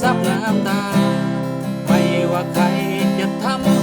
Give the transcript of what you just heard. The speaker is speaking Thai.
ซับน้ำตา ไม่ว่าใครจะทำ